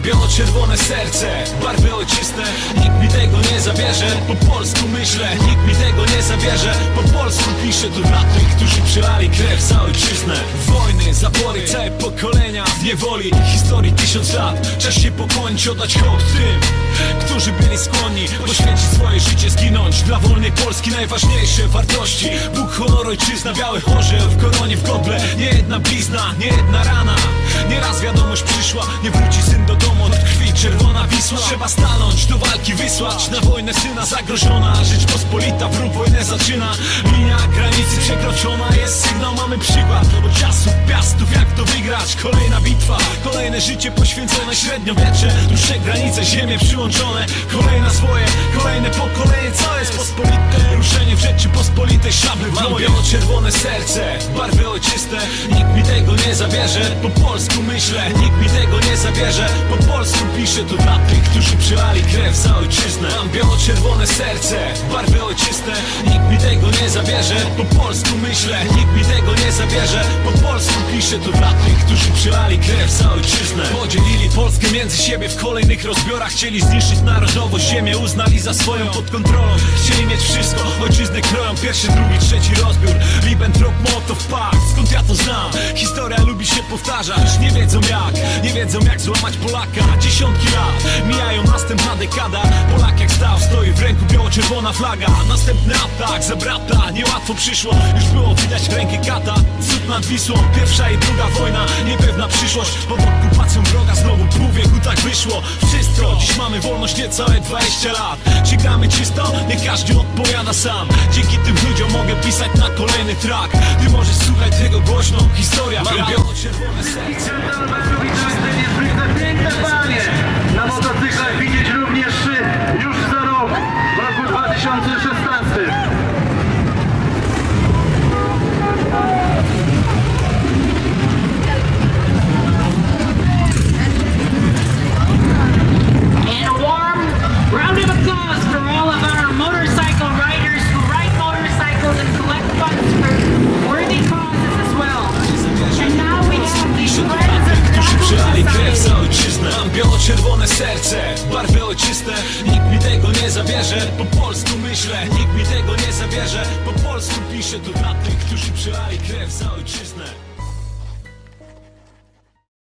biało-czerwone serce Barwy ojczyste, nikt mi tego nie zabierze Po polsku myślę, nikt mi tego nie zabierze Po polsku piszę. To dla tych, którzy przelali krew za ojczyznę. Wojny, zabory, całe pokolenia w niewoli. Historii tysiąc lat, czas się pokłonić, oddać hołd tym Którzy byli skłonni poświęcić swoje życie, zginąć. Dla wolnej Polski najważniejsze wartości. Bóg, honor, ojczyzna, białe chorze w koronie, w godle Nie jedna blizna, nie jedna rana Nieraz wiadomość przyszła, nie wróci syn do domu od krwi Czerwona Wisła, trzeba stanąć, do walki wysłać Na wojnę syna. Zagrożona, Rzeczpospolita wróg wojnę zaczyna. Linia granicy przekroczona, jest sygnał, mamy przykład Od czasów piastów, jak to wygrać. Kolejna bitwa, kolejne życie poświęcone. Średniowiecze Dłuższe granice, ziemie przyłączone. Kolejna swoje, kolejne pokolenie, co jest pospolite. Ruszenie w Rzeczypospolitej, szable w Mam biało-czerwone serce, barwy ojczyste. Nikt nie zabierze, po polsku myślę Nikt mi tego nie zabierze, po polsku piszę To dla tych, którzy przelali krew za ojczyznę. Mam biało-czerwone serce, barwy ojczyste. Nikt mi tego nie zabierze, po polsku myślę Nikt mi tego nie zabierze, po polsku To dla tych, którzy przelali krew za ojczyznę. Podzielili Polskę między siebie w kolejnych rozbiorach. Chcieli zniszczyć narodowość, ziemię uznali za swoją pod kontrolą. Chcieli mieć wszystko, ojczyznę kroją. Pierwszy, drugi, trzeci rozbiór. Ribbentrop, Mołotow, Pakt. Skąd ja to znam? Historia lubi się powtarzać. Nie wiedzą jak, nie wiedzą jak złamać Polaka. Dziesiątki lat, mijają następna dekada. Polak jak stał, stoi w ręku biało-czerwona flaga. Następny atak za brata. Niełatwo przyszło, już było widać rękę kata. Cud nad Wisłą, pierwsza druga wojna Niepewna przyszłość, pod okupacją wroga Znowu pół wieku tak wyszło. Wszystko, dziś mamy wolność niecałe 20 lat. Czy gramy czysto? Nie każdy odpowiada sam. Dzięki tym ludziom mogę pisać na kolejny track Ty możesz słuchać tego głośno, historia Mam biało-czerwone serce Mam biało-czerwone serce, barwy ojczyste. Nikt mi tego nie zabierze, po polsku myślę. Nikt mi tego nie zabierze, po polsku piszę to dla tych, którzy przelali krew za ojczyznę